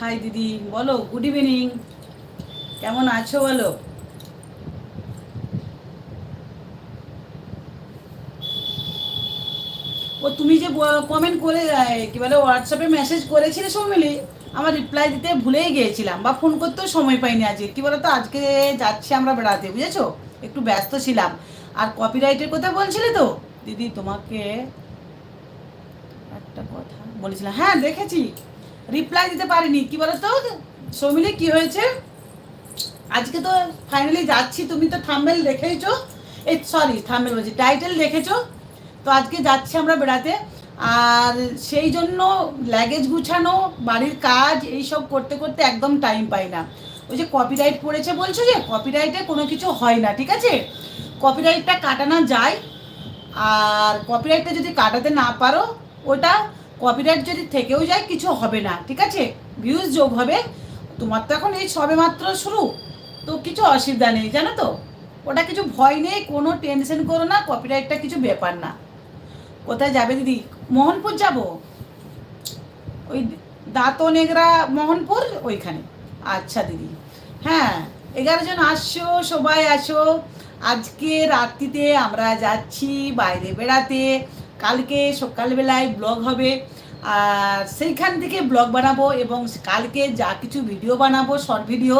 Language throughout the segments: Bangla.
হাই দিদি, বলো গুড ইভিনিং কেমন আছো বলো? ও তুমি যে কমেন্ট করে কি বলে হোয়াটসঅ্যাপে মেসেজ করেছিলে সৌমিলি আমার রিপ্লাই দিতে ভুলেই গিয়েছিলাম বা ফোন করতেও সময় পাইনি আজকে। কি বলতো, আজকে যাচ্ছি আমরা বেড়াতে, বুঝেছ? একটু ব্যস্ত ছিলাম। আর কপিরাইটের কথা বলছিলে তো? দিদি, তোমাকে একটা কথা বলেছিলাম। হ্যাঁ দেখেছি। রিপ্লাই দিতে পারিনি। কি বলতো? সৌমিলি, কি হয়েছে? আজকে তো ফাইনালি যাচ্ছি। তুমি তো থাম্বেল দেখেইছো। এই সরি থাম্বেল বলছি টাইটেল দেখেছ? তো আজকে যাচ্ছি আমরা বেড়াতে। আর সেই জন্য ল্যাগেজ গুছানো, বাড়ির কাজ, এই সব করতে করতে একদম টাইম পাই না। ওই যে কপিরাইট পড়েছে বলছো যে কপিরাইটে কোনো কিছু হয় না, ঠিক আছে? কপিরাইটটা কাটানো যায়। আর কপিরাইটটা যদি কাটাতে না পারো, ওটা কপিরাইট যদি থেকেও যায়, কিছু হবে না, ঠিক আছে? ভিউজ যোগ হবে, তোমার তো এখন এই সবে মাত্র শুরু, তো কিছু অসুবিধা নেই, জানো তো? ওটা কিছু ভয় নেই, কোনো টেনশন করো না কপিরাইটটা কিছু ব্যাপার না। কোথায় যাবে দিদি? মোহনপুর যাব? ওই দাঁতনেগরা মোহনপুর, ওইখানে। আচ্ছা দিদি। হ্যাঁ এগারো জন আসছো সবাই আসো। আজকে রাত্রিতে আমরা যাচ্ছি বাইরে বেড়াতে। কালকে সকালবেলায় ব্লগ হবে। আর সেইখান থেকে ব্লগ বানাবো এবং কালকে যা কিছু ভিডিও বানাবো, শর্ট ভিডিও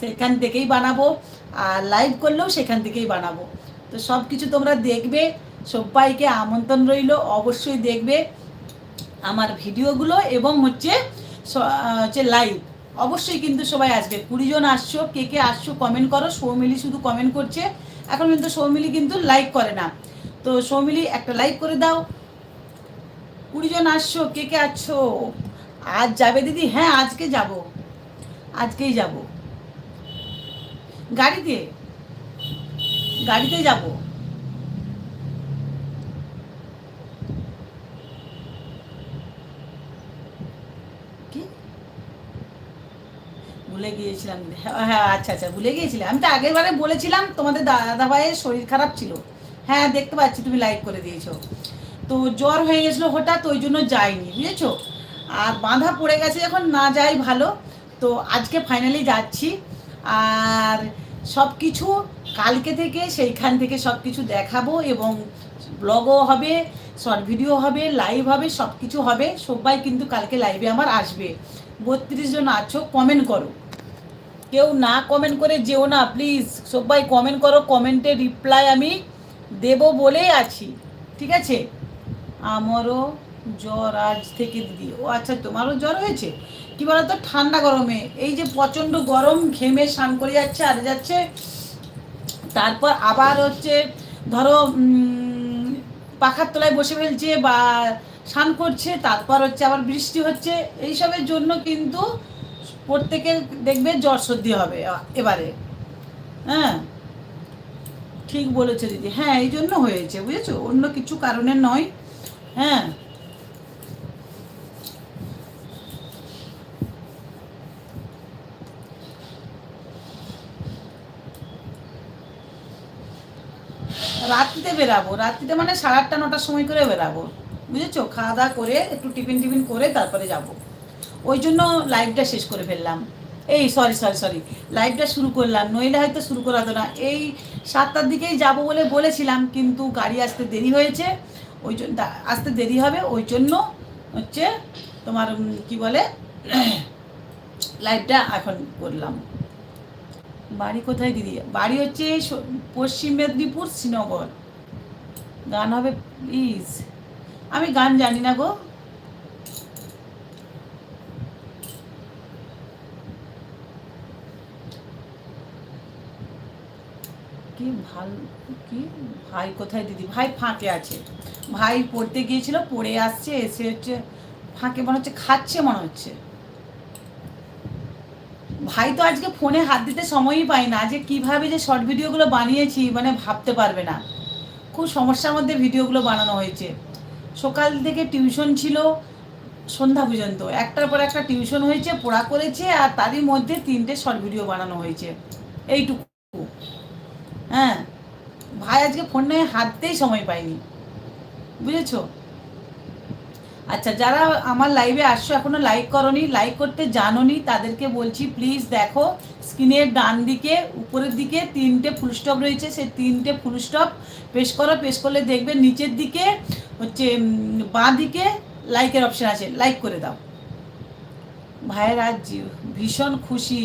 সেখান থেকেই বানাবো। আর লাইভ করলেও সেখান থেকেই বানাবো। তো সব কিছু তোমরা দেখবে, সবাইকে আমন্ত্রণ রইল, অবশ্যই দেখবে আমার ভিডিওগুলো এবং হচ্ছে হচ্ছে লাইভ অবশ্যই কিন্তু সবাই আসবে। কুড়ি জন আসছো, কে কে আসছো কমেন্ট করো। সৌমিলি শুধু কমেন্ট করছে। এখন কিন্তু সৌমিলি কিন্তু লাইক করে না। তো সৌমিলি, একটা লাইক করে দাও। কুড়ি জন আসছো, কে কে আসছো আজ যাবে দিদি? হ্যাঁ আজকে যাব। আজকেই যাব। গাড়িতে? গাড়িতে যাব। কি? ভুলে গিয়েছিলাম। হ্যাঁ আচ্ছা আচ্ছা ভুলে গিয়েছিলাম। আমি তো আগের বারে বলেছিলাম, তোমাদের দাদা ভাইয়ের শরীর খারাপ ছিল। হ্যাঁ দেখতে পাচ্ছি, তুমি লাইক করে দিয়েছ। তো জ্বর হয়ে গেছিল হঠাৎ, ওই জন্য যাইনি, বুঝেছ? আর বাঁধা পড়ে গেছে যখন, না যাই ভালো। তো আজকে ফাইনালি যাচ্ছি। আর সব কিছু কালকে থেকে সেইখান থেকে সব কিছু দেখাবো এবং ব্লগও হবে শর্ট ভিডিও হবে লাইভ হবে সব কিছু হবে। সবাই কিন্তু কালকে লাইভে আমার আসবে। বত্রিশ জন আছো কমেন্ট করো। কেউ না কমেন্ট করে যেও না প্লিজ সবাই কমেন্ট করো কমেন্টে রিপ্লাই আমি দেব বলেই আছি, ঠিক আছে? আমারও জ্বর আজ থেকে দিদি। ও আচ্ছা তোমারও জ্বর হয়েছে? কি বলতো, ঠান্ডা গরমে। এই যে প্রচণ্ড গরম, ঘেমে স্নান করে যাচ্ছে, আর যাচ্ছে, তারপর আবার হচ্ছে, ধরো পাখার তলায় বসে ফেলছে বা স্নান করছে, তারপর হচ্ছে আবার বৃষ্টি হচ্ছে। এইসবের জন্য কিন্তু প্রত্যেকের দেখবে জ্বর সর্দি হবে এবারে। হ্যাঁ? ঠিক বলেছ দিদি। হ্যাঁ এই জন্য হয়েছে, বুঝেছ? অন্য কিছু কারণে নয়। হ্যাঁ। রাত্রিতে বেরাবো, রাত্রিতে মানে সাড়ে আটটা, নটার সময় করে বেরাবো, বুঝেছ? খাওয়া দাওয়া করে, একটু টিফিন টিফিন করে তারপরে যাব। ওই জন্য লাইভটা শেষ করে ফেললাম। এই সরি সরি সরি লাইভটা শুরু করলাম, নইলে হয়তো শুরু করা হতো না। এই সাতটার দিকেই যাব বলে বলেছিলাম, কিন্তু গাড়ি আসতে দেরি হয়েছে। ওই জন্য আসতে দেরি হবে, ওই জন্য হচ্ছে তোমার কি বলে লাইভটা এখন করলাম। বাড়ি কোথায় দিদি? বাড়ি হচ্ছে পশ্চিম মেদিনীপুর শ্রীনগর। গান হবে প্লিজ আমি গান জানি না গো। কি ভালো, কি? ভাই কোথায় দিদি? ভাই ফাঁকে আছে। ভাই পড়তে গিয়েছিল, পড়ে আসছে, এসে হচ্ছে ফাঁকে মনে হচ্ছে খাচ্ছে, মনে হচ্ছে। ভাই তো আজকে ফোনে হাত দিতে সময়ই পাই না, যে কীভাবে যে শর্ট ভিডিওগুলো বানিয়েছি মানে ভাবতে পারবে না। খুব সমস্যার মধ্যে ভিডিওগুলো বানানো হয়েছে। সকাল থেকে টিউশন ছিল, সন্ধ্যা পর্যন্ত। একটার পর একটা টিউশন হয়েছে, পড়া করেছে, আর তারই মধ্যে তিনটে শর্ট ভিডিও বানানো হয়েছে। এইটুকু। হ্যাঁ। ভাই আজকে ফোনে হাত দিতেই সময় পাইনি। বুঝেছ? আচ্ছা যারা আমার লাইভে আসছো, এখনও লাইক করনি লাইক করতে জানোনি, তাদেরকে বলছি প্লিজ দেখো স্ক্রিনের ডান দিকে, উপরের দিকে তিনটে ফুল স্টপ রয়েছে, সেই তিনটে ফুল স্টপ পেশ করো পেশ করলে দেখবে নিচের দিকে, হচ্ছে বাঁ দিকে লাইকের অপশন আছে লাইক করে দাও। ভাইয়ের আজ ভীষণ খুশি।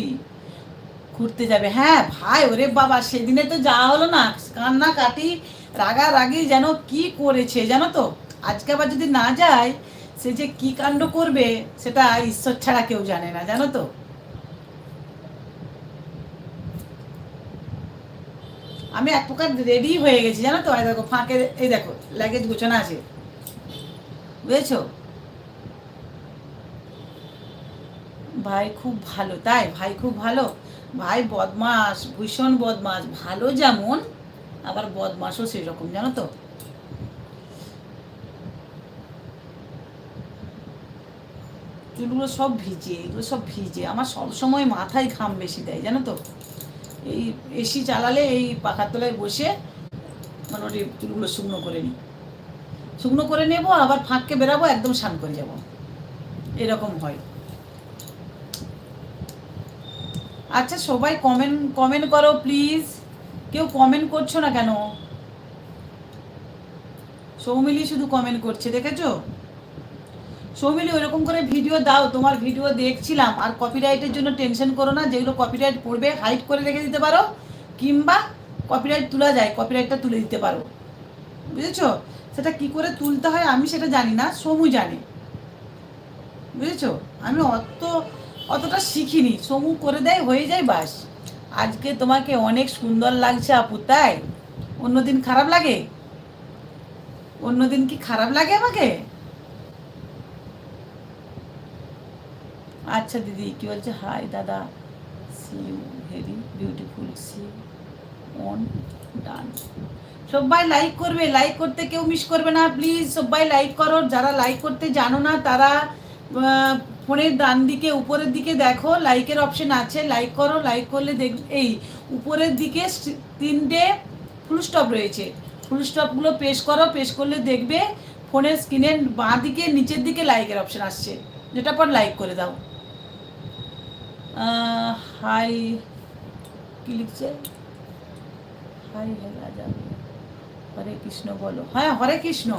ঘুরতে যাবে। হ্যাঁ ভাই, ওরে বাবা, সেদিনে তো যাওয়া হলো না। কান্না কাটি রাগারাগি যেন কি করেছে জানো তো? আজকে আবার যদি না যায়, সে যে কি কাণ্ড করবে, সেটা ঈশ্বর ছাড়া কেউ জানে না, জানো তো? আমি এক প্রকার রেডি হয়ে গেছি, জানো তো? দেখো, ফাঁকে, এই দেখো লাগেজ গুছানো আছে। বুঝেছ? ভাই, খুব ভালো, তাই? ভাই, খুব ভালো। ভাই বদমাস ভীষণ বদমাস ভালো যেমন, আবার বদমাসও সেরকম, জানো তো? চুলগুলো সব ভিজে, এগুলো সব ভিজে, আমার সব সময় মাথায় ঘাম বেশি দেয়, জানো তো? এই এসি চালালে এই পাখার তলায় বসে মানে মোটামুটি চুলগুলো শুকনো করে নিই। শুকনো করে নেব, আবার ফাঁককে বেরাবো, একদম স্নান করে যাব। এরকম হয়। আচ্ছা সবাই কমেন্ট কমেন্ট করো প্লিজ কেউ কমেন্ট করছ না কেন? সৌমিলি শুধু কমেন্ট করছে, দেখেছ? সৌমিলি, ওইরকম করে ভিডিও দাও, তোমার ভিডিও দেখছিলাম। আর কপিরাইটের জন্য টেনশন করো না, যেগুলো কপিরাইট পড়বে হাইড করে রেখে দিতে পারো, কিংবা কপিরাইট তোলা যায় কপিরাইটটা তুলে দিতে পারো। বুঝেছ? সেটা কি করে তুলতে হয় আমি সেটা জানি না, সমু জানে। বুঝেছ? আমি অত অতটা শিখিনি। সমু করে দেয়, হয়ে যায় বাস। আজকে তোমাকে অনেক সুন্দর লাগছে আপু, তাই? অন্যদিন খারাপ লাগে? অন্যদিন কি খারাপ লাগে আমাকে? আচ্ছা দিদি, কি বলছে? হাই দাদা। See you very beautiful see on done সবাই লাইক করবে লাইক করতে কেউ মিস করবে না প্লিজ সবাই লাইক করো। যারা লাইক করতে জানো না, তারা ফোনের ডান দিকে, উপরের দিকে দেখো লাইকের অপশন আছে লাইক করো লাইক করলে দেখ, এই, উপরের দিকে তিনটে ফুল স্টপ রয়েছে। ফুল স্টপগুলো পেশ করো পেশ করলে দেখবে ফোনের স্ক্রিনের বাঁ দিকে, নিচের দিকে লাইকের অপশন আসছে। যেটা পর লাইক করে দাও। হাই কি লিখছে? হাই হে রাজা। হরে কৃষ্ণ বলো। হ্যাঁ হরে কৃষ্ণ।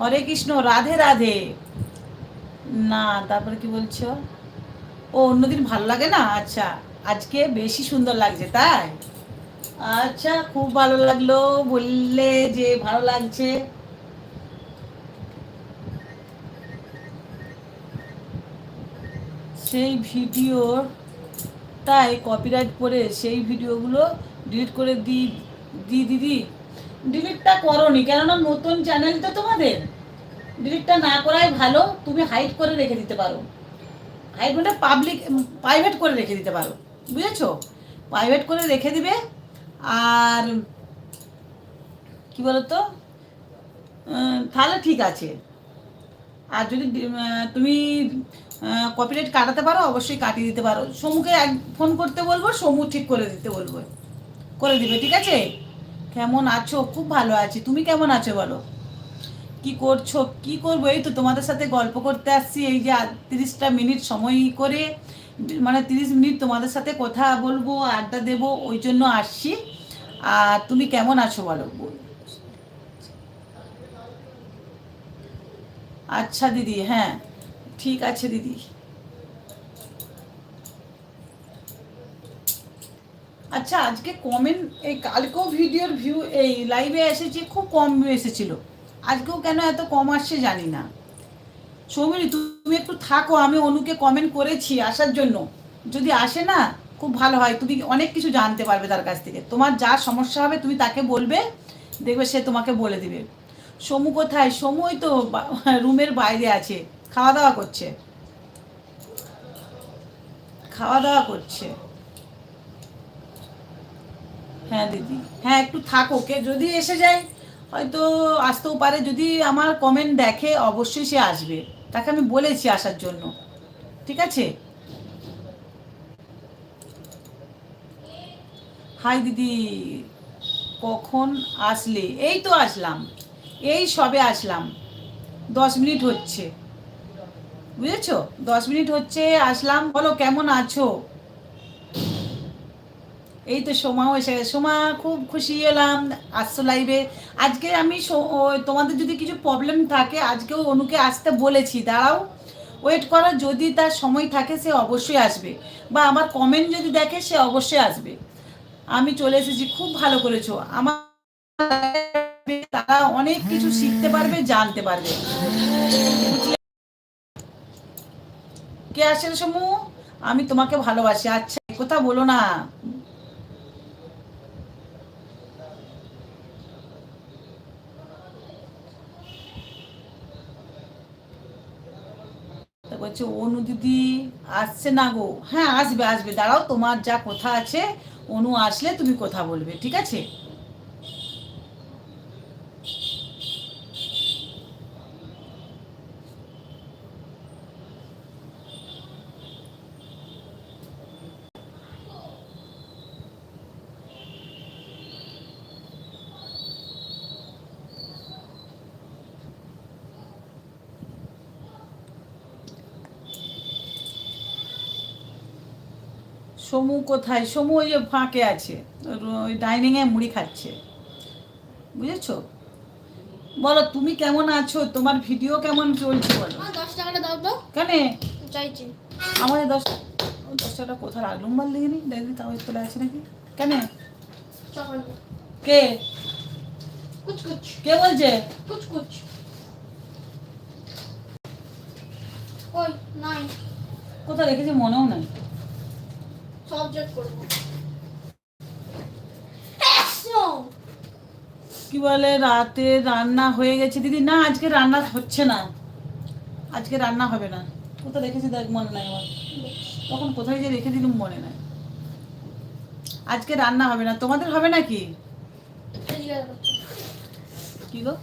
হরে কৃষ্ণ, রাধে রাধে। না, তারপরে কি বলছো? ও, অন্যদিন ভালো লাগে না? আচ্ছা আজকে বেশি সুন্দর লাগছে, তাই? আচ্ছা খুব ভালো লাগল, বললে যে ভালো লাগছে। সেই ভিডিওর তাই কপিরাইট পড়ে সেই ভিডিওগুলো ডিলিট করে দি দি দিদি। ডিলিটটা করনি, কেননা নতুন চ্যানেল তো তোমাদের। ডিলিটটা না করাই ভালো, তুমি হাইড করে রেখে দিতে পারো। হাইড মানে পাবলিক প্রাইভেট করে রেখে দিতে পারো। বুঝেছ? প্রাইভেট করে রেখে দিবে, আর কি বলতো? তাহলে ঠিক আছে। আর যদি তুমি কপিরাইট কাটাতে পারো, অবশ্যই কাটিয়ে দিতে পারো। সমুকে এক ফোন করতে বলব, সমু ঠিক করে দিতে বলব। করে দিবে, ঠিক আছে? কেমন আছো? খুব ভালো আছি। তুমি কেমন আছো বলো? কি করছ? কি করব? এই তো তোমাদের সাথে গল্প করতে আসছি। এই যে তিরিশটা মিনিট সময় করে মানে তিরিশ মিনিট তোমাদের সাথে কথা বলব, আড্ডা দেবো, ওই জন্য আসছি। আর তুমি কেমন আছো বলো? আচ্ছা দিদি হ্যাঁ ঠিক আছে দিদি। আচ্ছা আজকে কমেন্ট এই কালকেও ভিডিওর ভিউ এই লাইভে এসেছে, খুব কম এসেছিল। আজকেও কেন এত কম আসছে জানি না। সৌমিনী, তুমি একটু থাকো, আমি অনুকে কমেন্ট করেছি আসার জন্য। যদি আসে না, খুব ভালো হয়। তুমি অনেক কিছু জানতে পারবে তার কাছ থেকে। তোমার যা সমস্যা হবে, তুমি তাকে বলবে, দেখবে সে তোমাকে বলে দিবে। সমু কোথায়? সমু ওই তো রুমের বাইরে আছে। খাওয়া দাওয়া করছে। খাওয়া দাওয়া করছে। হ্যাঁ দিদি। হ্যাঁ একটু থাকো কে যদি এসে যায় হয়তো আসতেও পারে, যদি আমার কমেন্ট দেখে অবশ্যই সে আসবে। তাকে আমি বলেছি আসার জন্য। ঠিক আছে? হাই দিদি, কখন আসলে? এই তো আসলাম। এই সবে আসলাম। দশ মিনিট হচ্ছে। বুঝেছ? দশ মিনিট হচ্ছে, আসলাম। বলো, কেমন আছো? এই তো সোমাও এসে সোমা, খুব খুশি এলাম, আসছো লাইভে আজকে আমি তোমাদের যদি কিছু প্রবলেম থাকে, আজকেও অনুকে আসতে বলেছি। দাঁড়াও ওয়েট করো, যদি তার সময় থাকে, সে অবশ্যই আসবে। বা আমার কমেন্ট যদি দেখে, সে অবশ্যই আসবে। আমি চলে এসেছি, খুব ভালো করেছ। আমার তারা অনেক কিছু শিখতে পারবে, জানতে পারবে। কে আসে রে সমু? আমি তোমাকে ভালোবাসি। আচ্ছা কথা বলো না। বলছে অনু দিদি, আসছে না গো। হ্যাঁ আসবে আসবে। দাঁড়াও, তোমার যা কথা আছে, অনু আসলে তুমি কথা বলবে, ঠিক আছে? সমু কোথায়? সমু ওই যে ফাঁকে আছে। ওই ডাইনিংয়ে মুড়ি খাচ্ছে। বুঝেছ? বলো তুমি কেমন আছো? তোমার ভিডিও কেমন চলছে বলো? দশ টাকাটা দাও তো। কেন? চাইছি। আমাদের দশ দশ টাকা কোথায় রাখলুম বল দেখিনি দেখবি তাও তোলা আছে নাকি? কেন? কে? কুচ কুচ। কে বলছে? কুচ কুচ। ওই নাই। কোথায় রেখেছি? মনেও নাই। সব চেক করব। কি বলে রাতে রান্না হয়ে গেছে। দিদি না আজকে রান্না হচ্ছে না। আজকে রান্না হবে না। কোথায় রেখেছি দেখ মনে নাই আমার। তখন কোথায় যে রেখে দিলুম মনে নাই। আজকে রান্না হবে না। তোমাদের হবে নাকি এদিকে কি গো?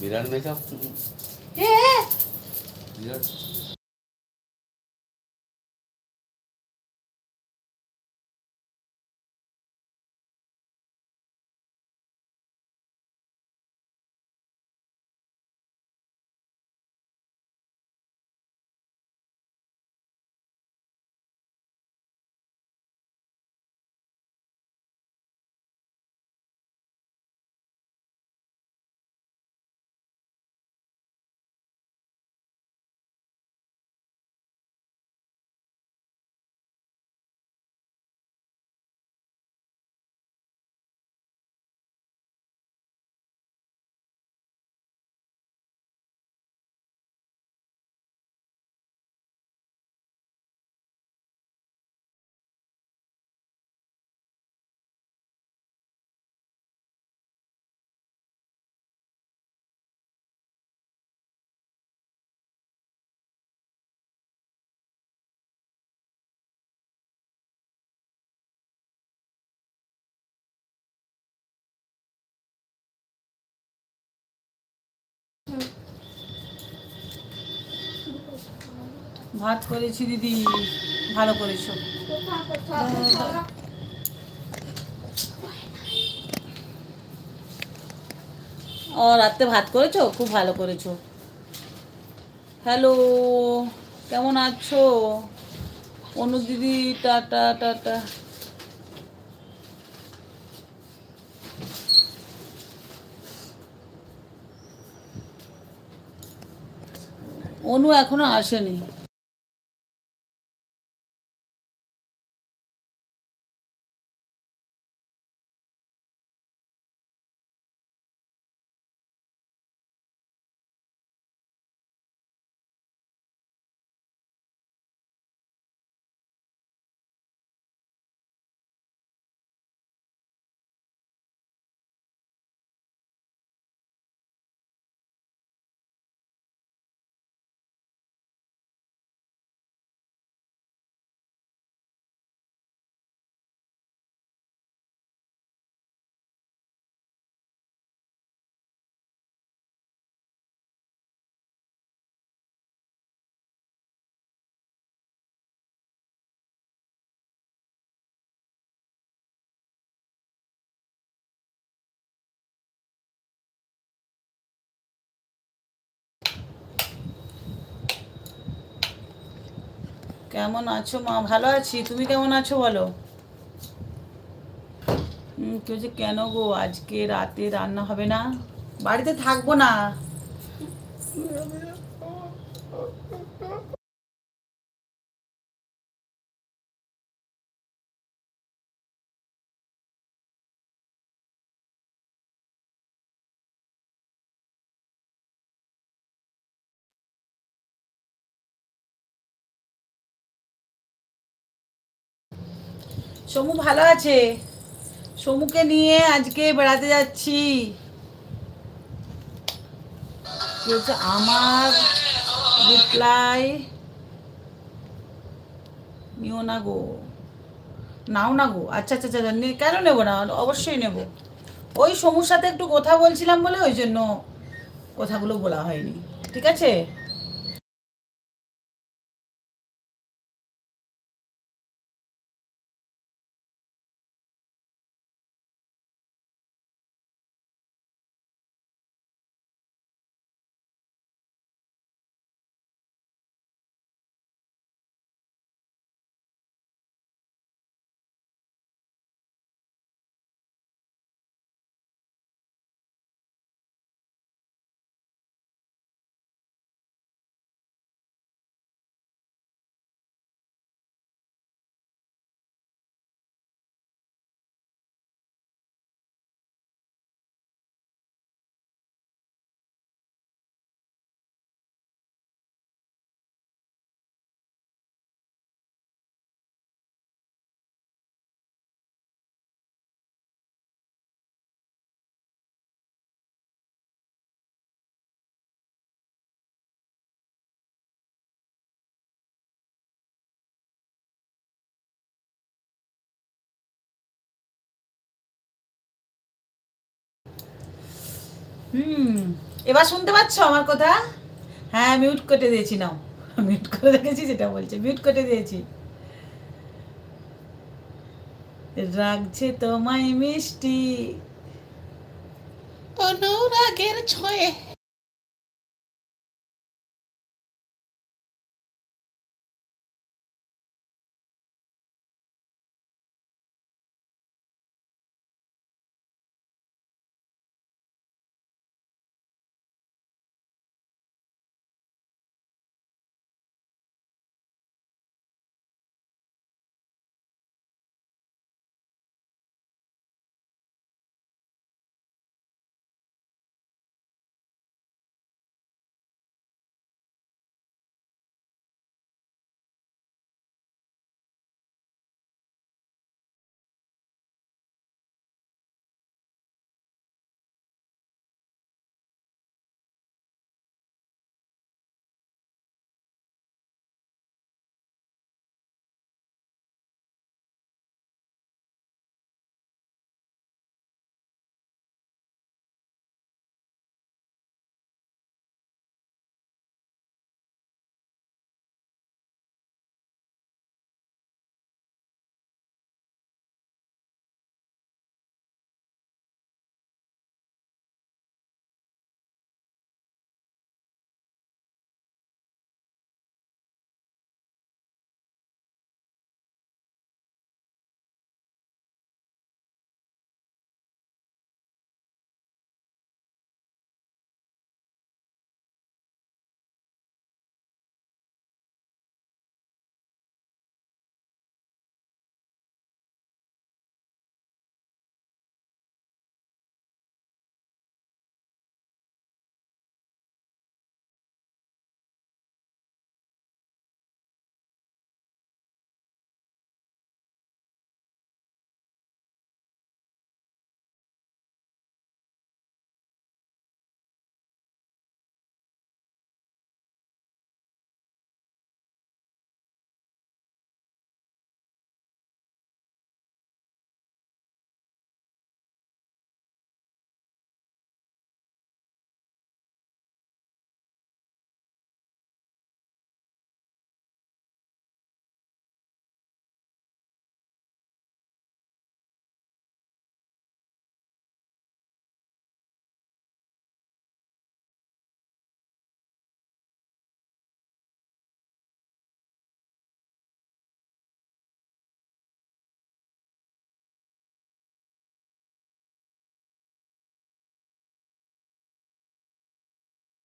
বিরাট মেকআপ বিরাট ভাত করেছি দিদি, ভালো করেছ। ও, রাত্রে ভাত করেছ? খুব ভালো করেছ। হ্যালো, কেমন আছো? অনু দিদি টাটা টাটা অনু এখনও আসেনি। কেমন আছো মা? ভালো আছি। তুমি কেমন আছো বলো? কেউ যে কেন গো? আজকে রাতে রান্না হবে না? বাড়িতে থাকব না। সমু ভালো আছে? সমুকে নিয়ে আজকে বেড়াতে যাচ্ছি। আমার রিপ্লাই নিও না গো। নাও না গো? আচ্ছা আচ্ছা আচ্ছা নে- কেন নেব না? অবশ্যই নেব। ওই সমুর সাথে একটু কথা বলছিলাম বলে ওই জন্য কথাগুলো বলা হয়নি। ঠিক আছে? হুম। এবার শুনতে পাচ্ছ আমার কথা? হ্যাঁ মিউট কেটে দিয়েছি, নাও। মিউট করে রেখেছি যেটা বলছে। মিউট কেটে দিয়েছি। রাগছে তোমায় মিষ্টি। অনুরাগের ছয়ে